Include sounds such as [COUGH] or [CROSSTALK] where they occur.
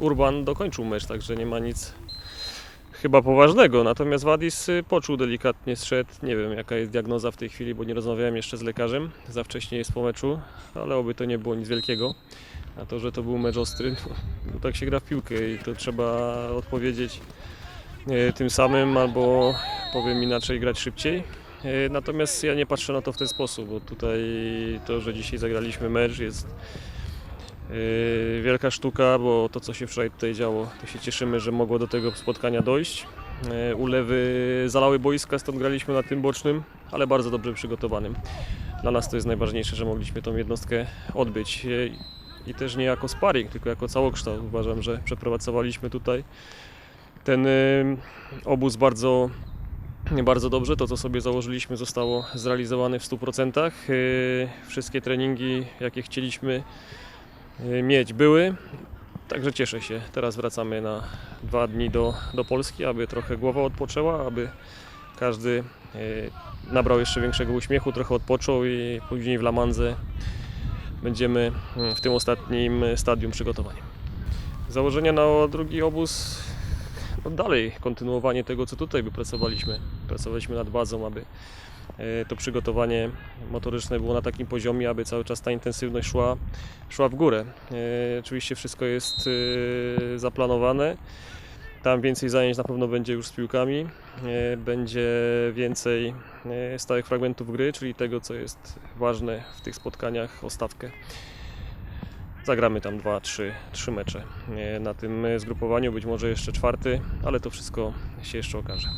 Urban dokończył mecz, także nie ma nic chyba poważnego. Natomiast Wadis y, poczuł delikatnie strzed. Nie wiem jaka jest diagnoza w tej chwili, bo nie rozmawiałem jeszcze z lekarzem. Za wcześnie jest po meczu, ale oby to nie było nic wielkiego. A to, że to był mecz ostry, [LAUGHS] no, tak się gra w piłkę i to trzeba odpowiedzieć e, tym samym albo powiem inaczej grać szybciej. E, Natomiast ja nie patrzę na to w ten sposób, bo tutaj to, że dzisiaj zagraliśmy mecz jest wielka sztuka, bo to co się wczoraj tutaj działo, to się cieszymy, że mogło do tego spotkania dojść. E, Ulewy zalały boiska, stąd graliśmy na tym bocznym, ale bardzo dobrze przygotowanym. Dla nas to jest najważniejsze, że mogliśmy tą jednostkę odbyć. E, I też nie jako sparring, tylko jako całokształt. Uważam, że przepracowaliśmy tutaj ten obóz bardzo, bardzo dobrze. To, co sobie założyliśmy, zostało zrealizowane w 100%. Y, Wszystkie treningi, jakie chcieliśmy mieć, były. Także cieszę się. Teraz wracamy na dwa dni do, do Polski, aby trochę głowa odpoczęła, aby każdy y, nabrał jeszcze większego uśmiechu, trochę odpoczął i później w Lamanze będziemy mm, w tym ostatnim stadium przygotowania. Założenia na drugi obóz no dalej kontynuowanie tego, co tutaj wypracowaliśmy. Pracowaliśmy nad bazą, aby to przygotowanie motoryczne było na takim poziomie, aby cały czas ta intensywność szła, szła w górę. E, Oczywiście wszystko jest e, zaplanowane. Tam więcej zajęć na pewno będzie już z piłkami. E, Będzie więcej e, stałych fragmentów gry, czyli tego, co jest ważne w tych spotkaniach o stawkę. Zagramy tam dwa, trzy, trzy mecze e, na tym e, zgrupowaniu, być może jeszcze czwarty, ale to wszystko się jeszcze okaże.